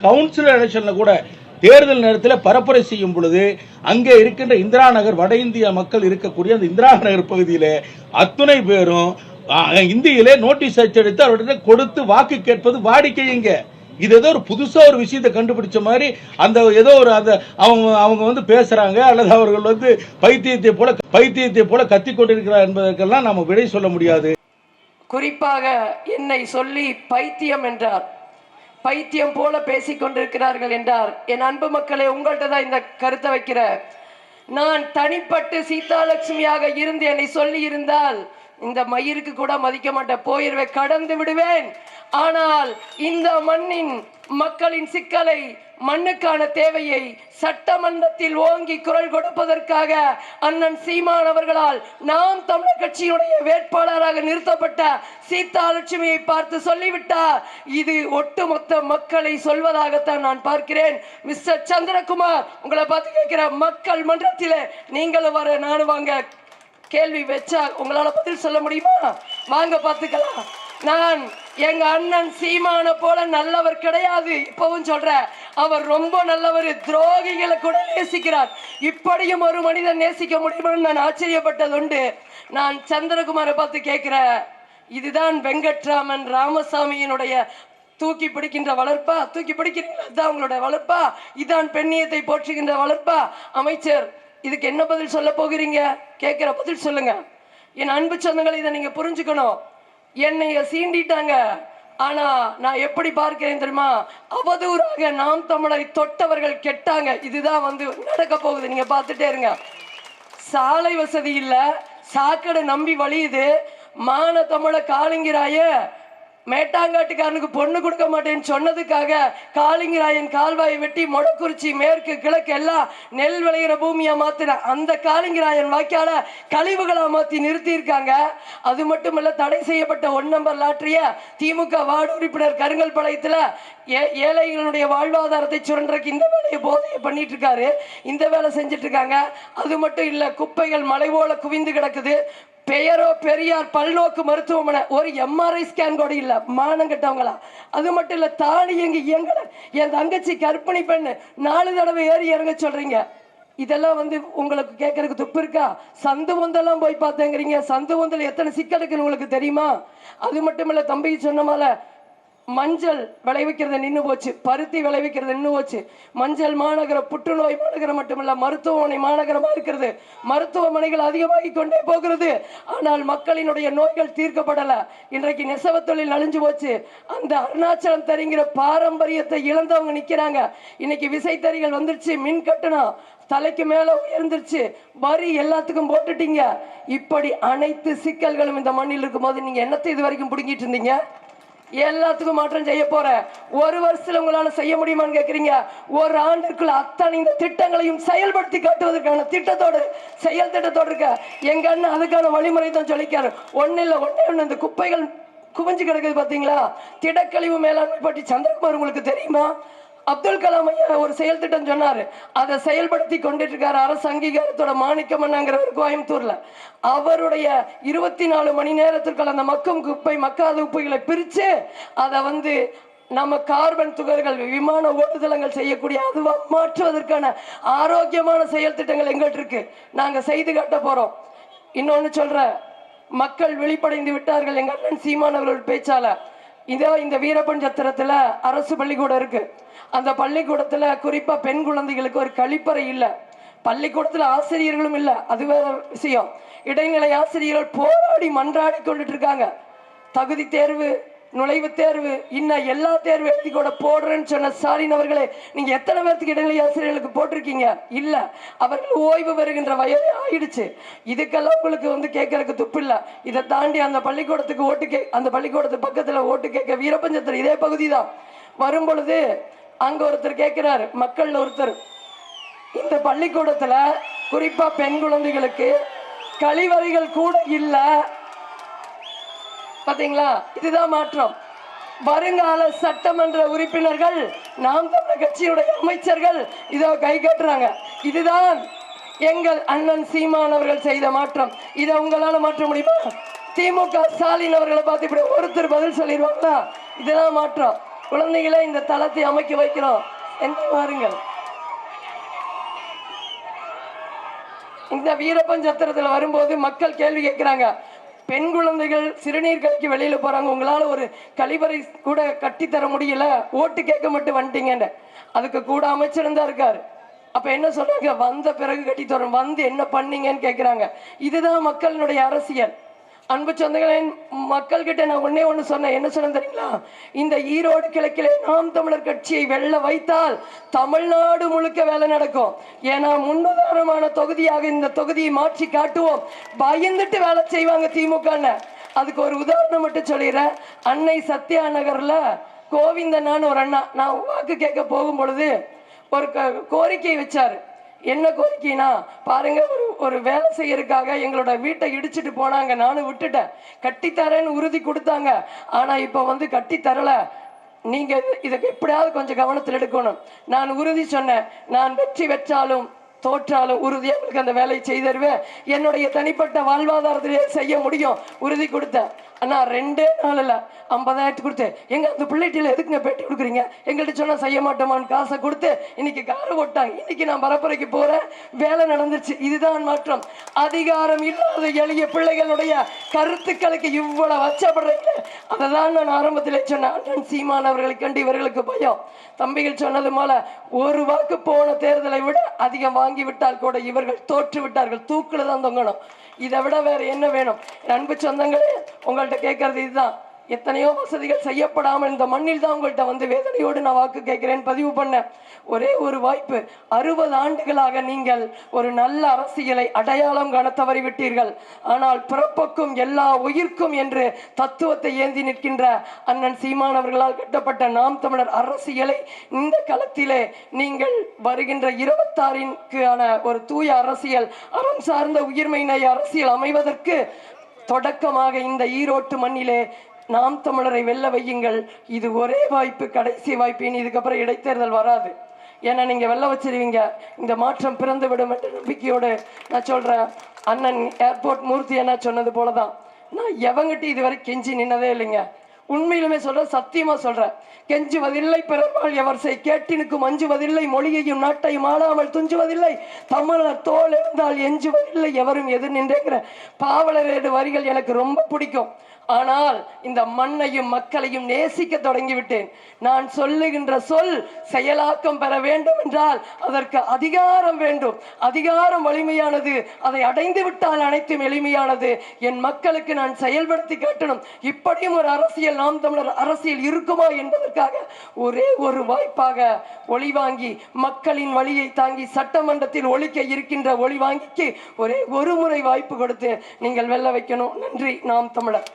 Councillor எலெக்ஷனில் கூட தேர்தல் நேரத்தில் பரப்புரை செய்யும் பொழுது அங்கே இருக்கின்ற இந்திரா நகர் வட இந்திய மக்கள் இருக்கக்கூடிய அந்த இந்திரா நகர் பகுதியில் அத்துணை பேரும் இந்தியிலே நோட்டீஸ் அச்சடித்து அவர்கிட்ட கொடுத்து வாக்கு கேட்பது வாடிக்கைங்க இது ஏதோ ஒரு புதுசா ஒரு விஷயத்தை கண்டுபிடிச்ச மாதிரி அந்த ஏதோ ஒரு அந்த அவங்க அவங்க வந்து பேசுறாங்க அல்லது அவர்கள் வந்து பைத்தியத்தை போல பைத்தியத்தை போல கத்திக் கொண்டிருக்கிறார் என்பதற்கெல்லாம் நம்ம விடை சொல்ல முடியாது. குறிப்பாக என்னை சொல்லி பைத்தியம் என்றார். பைத்தியம் போல பேசிக் கொண்டிருக்கிறார்கள் என்றார். என் அன்பு மக்களே உங்கள்கிட்ட தான் இந்த கருத்தை வைக்கிற நான் தனிப்பட்டு சீதாலட்சுமியாக இருந்து என்னை சொல்லி இருந்தால் இந்த மயிருக்கு கூட மதிக்க மாட்டேன். போயிருவேன் கடந்து விடுவேன். ஆனால் இந்த மண்ணின் மக்களின் சிக்கலை மண்ணுக்கான தேவையை சட்டமன்றத்தில் ஓங்கி குரல் கொடுப்பதற்காக அண்ணன் சீமான் அவர்களால் நாம் தமிழர் கட்சியினுடைய வேட்பாளராக நிறுத்தப்பட்ட சீதாலட்சுமியை பார்த்து சொல்லிவிட்டார் இது ஒட்டுமொத்த மக்களை சொல்வதாகத்தான் நான் பார்க்கிறேன். மிஸ்டர் சந்திரகுமார் உங்களை பார்த்து கேட்கிற மக்கள் மன்றத்திலே நீங்களும் வர நானும் வாங்க. கேள்வி வச்சா உங்களால் பதில் சொல்ல முடியுமா? வாங்க பார்த்துக்கலாம். நான் எங்க அண்ணன் சீமான போல நல்லவர் கிடையாது. இப்பவும் சொல்ற அவர் ரொம்ப நல்லவர். துரோகிகளை கூட நேசிக்கிறார். இப்படியும் ஒரு மனிதன் நேசிக்க முடியுமான்னு நான் ஆச்சரியப்பட்டது உண்டு நான் சந்திரகுமாரை பார்த்து கேட்கிறேன் இதுதான் வெங்கட்ராமன் ராமசாமியினுடைய தூக்கி பிடிக்கின்ற வளர்ப்பா? தூக்கி பிடிக்கிறீங்களா? இதுதான் உங்களோட வளர்ப்பா? இதான் பெண்ணியத்தை போற்றுகின்ற வளர்ப்பா? அமைச்சர் இதுக்கு என்ன பதில் சொல்ல போகிறீங்க? கேட்கிற பதில் சொல்லுங்க. என் அன்பு சொந்தங்களை இதை நீங்க புரிஞ்சுக்கணும். என்னைய சீண்டிட்டாங்க. ஆனா நான் எப்படி பார்க்கிறேன் தெரியுமா? அவதூறாக நாம் தமிழரை தொட்டவர்கள் கெட்டாங்க. இதுதான் வந்து நடக்க போகுது. நீங்க பார்த்துட்டே இருங்க. சாலை வசதி இல்லை. சாக்கடை நம்பி வழியுது. மான தமிழ காளிங்கராய மேட்டாங்காட்டுக்காரனுக்கு பொண்ணு கொடுக்க மாட்டேன்னு சொன்னதுக்காக காளிங்கராயன் கால்வாயை வெட்டி மொடக்குறிச்சி மேற்கு கிழக்கு எல்லாம் நெல் விளையிற பூமியா மாத்தின அந்த காளிங்கராயன் வாய்க்கால கழிவுகளா மாத்தி நிறுத்தி இருக்காங்க அது மட்டும் இல்ல தடை செய்யப்பட்ட ஒன் நம்பர் லாட்டரிய திமுக வார்டு உறுப்பினர் கருங்கல் பாளையத்துல ஏ- ஏழைகளுடைய வாழ்வாதாரத்தை சுரண்டறக்கு இந்த வேலையை போதையை பண்ணிட்டு இருக்காரு இந்த வேலை செஞ்சுட்டு இருக்காங்க அது மட்டும் இல்ல குப்பைகள் மலை போல குவிந்து கிடக்குது. பெயரோ பெரியார் பல்நோக்கு மருத்துவமனை ஒரு எம்ஆர்ஐ ஸ்கேன் கூட இல்லை மானம் கட்டவங்களா? அது மட்டும் இல்லை தானி எங்க இயங்கல என் தங்கச்சி கற்பிணி பெண்ணு நாலு தடவை ஏறி இறங்க சொல்றீங்க. இதெல்லாம் வந்து உங்களுக்கு கேட்கறதுக்கு துப்பு இருக்கா? சந்து பொந்தெல்லாம் போய் பார்த்தேங்கிறீங்க. சந்து பொந்தல் எத்தனை சிக்கல் இருக்குன்னு உங்களுக்கு தெரியுமா? அது மட்டும் இல்லை தம்பி சொன்னமால மஞ்சள் விளைவிக்கிறது நின்று போச்சு. பருத்தி விளைவிக்கிறது நின்று போச்சு. மஞ்சள் மாநகர புற்றுநோய் மாநகரம் மட்டுமல்ல மருத்துவமனை மாநகரமா இருக்கிறது. மருத்துவமனைகள் அதிகமாகி கொண்டே போகிறது. ஆனால் மக்களினுடைய நோய்கள் தீர்க்கப்படல. இன்றைக்கு நெசவு தொழில் அழிஞ்சு போச்சு. அந்த அருணாச்சலம் தரிங்கிற பாரம்பரியத்தை இழந்தவங்க நிக்கிறாங்க. இன்னைக்கு விசைத்தறிகள் வந்துருச்சு மின் கட்டணம் தலைக்கு மேல உயர்ந்துருச்சு. வரி எல்லாத்துக்கும் போட்டுட்டீங்க. இப்படி அனைத்து சிக்கல்களும் இந்த மண்ணில் இருக்கும்போது நீங்க என்னத்தை இது வரைக்கும் பிடுங்கிட்டு இருந்தீங்க? எல்லாத்துக்கும் மாற்றம் செய்ய போற. ஒரு வருஷத்துல உங்களால செய்ய முடியுமான்னு கேக்குறீங்க? ஒரு ஆண்டுக்குள்ள அத்தனை இந்த திட்டங்களையும் செயல்படுத்தி காட்டுவதற்கான திட்டத்தோடு செயல் திட்டத்தோடு இருக்க. எங்க அண்ணன் அதுக்கான வழிமுறை தான் சொல்லிக்காரு ஒன்னு இல்ல ஒன்னே ஒண்ணு. இந்த குப்பைகள் குவிஞ்சு கிடக்குது பாத்தீங்களா? திடக்கழிவு மேலாண்மை பற்றி சந்திரகுமார் உங்களுக்கு தெரியுமா? அப்துல் கலாம் ஐயா ஒரு செயல் திட்டம் சொன்னார். அதை செயல்படுத்தி கொண்டுட்டு இருக்கார் அரசு அங்கீகாரத்தோட மாணிக்கமன்னாங்கிறவர் கோயம்புத்தூர்ல. அவருடைய இருபத்தி நாலு மணி நேரத்திற்குள்ள அந்த மக்கும் குப்பை மக்காத குப்பைகளை பிரித்து அதை வந்து நம்ம கார்பன் துகள்கள் விமான ஓட்டுதளங்கள் செய்யக்கூடிய அதுவா மாற்றுவதற்கான ஆரோக்கியமான செயல் திட்டங்கள் எங்கள்கிட்ட இருக்கு. நாங்கள் செய்து காட்ட போகிறோம் இன்னொன்று சொல்கிற மக்கள் விழிப்படைந்து விட்டார்கள் எங்கள் அண்ணன் சீமானவர்கள் பேச்சால. இதோ இந்த வீரப்பன் அரசு பள்ளிக்கூடம் இருக்கு. அந்த பள்ளிக்கூடத்தில் குறிப்பாக பெண் குழந்தைகளுக்கு ஒரு கழிப்பறை இல்லை. பள்ளிக்கூடத்தில் ஆசிரியர்களும் இல்லை. அது வேற விஷயம். இடைநிலை ஆசிரியர்கள் போராடி மன்றாடி கொண்டுட்டு இருக்காங்க. தகுதி தேர்வு நுழைவுத் தேர்வு இன்னும் எல்லா தேர்வு எழுதி கூட போடுறேன்னு சொன்ன ஸ்டாலின் அவர்களே நீங்க எத்தனை பேர்த்துக்கு இடைநிலை ஆசிரியர்களுக்கு போட்டிருக்கீங்க? இல்ல. அவர்கள் ஓய்வு பெறுகின்ற வயது ஆயிடுச்சு. இதுக்கெல்லாம் உங்களுக்கு வந்து கேட்கறதுக்கு துப்பு இல்ல. இதை தாண்டி அந்த பள்ளிக்கூடத்துக்கு ஓட்டு கே அந்த பள்ளிக்கூடத்து பக்கத்துல ஓட்டு கேட்க வீரபஞ்சத்தில் இதே பகுதி தான் வரும் பொழுது அங்க ஒருத்தர் கேட்கிறாரு மக்கள் ஒருத்தர். இந்த பள்ளிக்கூடத்துல குறிப்பா பெண் குழந்தைகளுக்கு கழிவறைகள் கூட இல்லை. பாத்தீங்களா? இதுதான் மாற்றம். வருங்கால சட்டமன்ற உறுப்பினர்கள் நாம் தமிழர் கட்சியுடைய அமைச்சர்கள் இதோ கை கட்டுறாங்க. இதுதான் எங்கள் அண்ணன் சீமான் அவர்கள் செய்த மாற்றம். இதை உங்களால மாற்ற முடியுமா? திமுக ஸ்டாலின் அவர்களை பார்த்து இப்படி ஒருத்தர் பதில் சொல்லிடுவாங்களா? இதுதான் மாற்றம். குழந்தைகளை இந்த தளத்தை அமைக்க வைக்கிறோம். என்று பாருங்கள் இந்த வீரப்பன் சத்திரத்தில் வரும்போது மக்கள் கேள்வி கேட்கிறாங்க. பெண் குழந்தைகள் சிறுநீர் கழிக்கு வெளியில போறாங்க. உங்களால ஒரு கழிவறை கூட கட்டி தர முடியல. ஓட்டு கேட்க மட்டும் வந்துட்டீங்கன்னு அதுக்கு கூட அமைச்சரும் தான் இருக்காரு. அப்ப என்ன சொல்றாங்க? வந்த பிறகு கட்டி தரோம் வந்து என்ன பண்ணீங்கன்னு கேக்குறாங்க. இதுதான் மக்களினுடைய அரசியல். அன்பு சொந்தங்களே மக்கள் கிட்ட நான் ஒன்னே ஒண்ணு சொன்னேன். என்ன சொன்னேன் தெரியுங்களா? இந்த ஈரோடு கிழக்கிலே நாம் தமிழர் கட்சியை வெல்ல வைத்தால் தமிழ்நாடு முழுக்க வேலை நடக்கும். ஏன்னா முன்னுதாரணமான தொகுதியாக இந்த தொகுதியை மாற்றி காட்டுவோம். பயந்துட்டு வேலை செய்வாங்க திமுக அதுக்கு ஒரு உதாரணம் மட்டும் சொல்லிடுறேன். அன்னை சத்யா நகர்ல கோவிந்தனான்னு ஒரு அண்ணா. நான் வாக்கு கேட்க போகும் பொழுது ஒரு கோரிக்கை வச்சாரு. என்ன கோரிக்கைனா பாருங்க ஒரு ஒரு வேலை செய்யறதுக்காக எங்களோட வீட்டை இடிச்சிட்டு போனாங்க நானும் விட்டுட்டேன். கட்டித்தரேன்னு உறுதி கொடுத்தாங்க. ஆனா இப்ப வந்து கட்டி தரல. நீங்க இதுக்கு எப்படியாவது கொஞ்சம் கவனத்தில் எடுக்கணும். நான் உறுதி சொன்னேன். நான் வெற்றி வச்சாலும் தோற்றாலும் உறுதியாக உங்களுக்கு அந்த வேலையை செய்தருவேன். என்னுடைய தனிப்பட்ட வாழ்வாதாரத்திலே செய்ய முடியும். உறுதி கொடுத்தேன். அண்ணா ரெண்டே நாளில் ஐம்பதாயிரத்து கொடுத்து. எங்கள் அந்த பிள்ளைட்டில எதுக்குங்க பேட்டி கொடுக்குறீங்க? எங்கள்கிட்ட சொன்னால் செய்ய மாட்டோமான்னு காசை கொடுத்து இன்னைக்கு காரை ஓட்டாங்க இன்னைக்கு நான் பரப்புரைக்கு போகிறேன் வேலை நடந்துச்சு இதுதான் மாற்றம். அதிகாரம் இல்லாத எளிய பிள்ளைகளுடைய கருத்துக்களுக்கு இவ்வளவு வச்சப்படுறீங்க அதை தான் நான் ஆரம்பத்தில் சொன்னேன். அண்ணன் சீமான் அவர்களை கண்டு இவர்களுக்கு பயம். தம்பிகள் சொன்னது போல ஒரு வாக்கு போன தேர்தலை விட அதிகம் வாங்கி விட்டால் கூட இவர்கள் தோற்று விட்டார்கள். தூக்கில் தான் தொங்கணும். இதை விட வேற என்ன வேணும்? அன்பு சொந்தங்களே உங்கள்கிட்ட கேட்கறது இதுதான். எத்தனையோ வசதிகள் செய்யப்படாமல் இந்த மண்ணில் தான் உங்கள்கிட்ட வந்து வேதனையோடு நான் வாக்கு கேட்கிறேன். பதிவு பண்ண ஒரே ஒரு வாய்ப்பு. அறுபது ஆண்டுகளாக நீங்கள் ஒரு நல்ல அரசியலை அடையாளம் காண தவறிவிட்டீர்கள் ஆனால் பிறப்புக்கும் எல்லா உயிர்க்கும் என்று தத்துவத்தை ஏந்தி நிற்கின்ற அண்ணன் சீமானவர்களால் கட்டப்பட்ட நாம் தமிழர் அரசியலை இந்த களத்திலே நீங்கள் வருகின்ற இருபத்தாறின்கான ஒரு தூய அரசியல் அறம் சார்ந்த உயிர்மை அரசியல் அமைவதற்கு தொடக்கமாக இந்த ஈரோட்டு மண்ணிலே நாம் தமிழரை வெல்ல வையுங்கள். இது ஒரே வாய்ப்பு கடைசி வாய்ப்பு. இனி இதுக்கப்புறம் இடைத்தேர்தல் வராது. ஏன்னா நீங்க வெல்ல வச்சிருவீங்க. இந்த மாற்றம் பிறந்து விடும் என்ற நம்பிக்கையோடு நான் சொல்றேன். அண்ணன் ஏர்போர்ட் மூர்த்தி என்ன சொன்னது போலதான். நான் எவங்கிட்ட இதுவரை கெஞ்சி நின்னதே இல்லைங்க. உண்மையிலுமே சொல்றேன் சத்தியமா சொல்றேன். கெஞ்சுவதில்லை பிறர்பால் எவர் செய். கேட்டினுக்கும் அஞ்சுவதில்லை. மொழியையும் நாட்டையும் ஆளாமல் துஞ்சுவதில்லை. தமிழர் தோல் இருந்தால் எஞ்சுவதில்லை. எவரும் எதிர் நின்றேங்கிற பாவலரேடு வரிகள் எனக்கு ரொம்ப பிடிக்கும். ஆனால் இந்த மண்ணையும் மக்களையும் நேசிக்க தொடங்கிவிட்டேன். நான் சொல்லுகின்ற சொல் செயலாக்கம் பெற வேண்டும் என்றால் அதற்கு அதிகாரம் வேண்டும். அதிகாரம் வலிமையானது அதை அடைந்து விட்டால் அனைத்தும் எளிமையானது. என் மக்களுக்கு நான் செயல்படுத்தி காட்டணும். இப்படியும் ஒரு அரசியல் நாம் தமிழர் அரசியல் இருக்குமா என்பதற்காக ஒரே ஒரு வாய்ப்பாக ஒளி வாங்கி மக்களின் வழியை தாங்கி சட்டமன்றத்தில் ஒழிக்க இருக்கின்ற ஒளி வாங்கிக்கு ஒரே ஒரு முறை வாய்ப்பு கொடுத்து நீங்கள் வெல்ல வைக்கணும். நன்றி நாம் தமிழர்.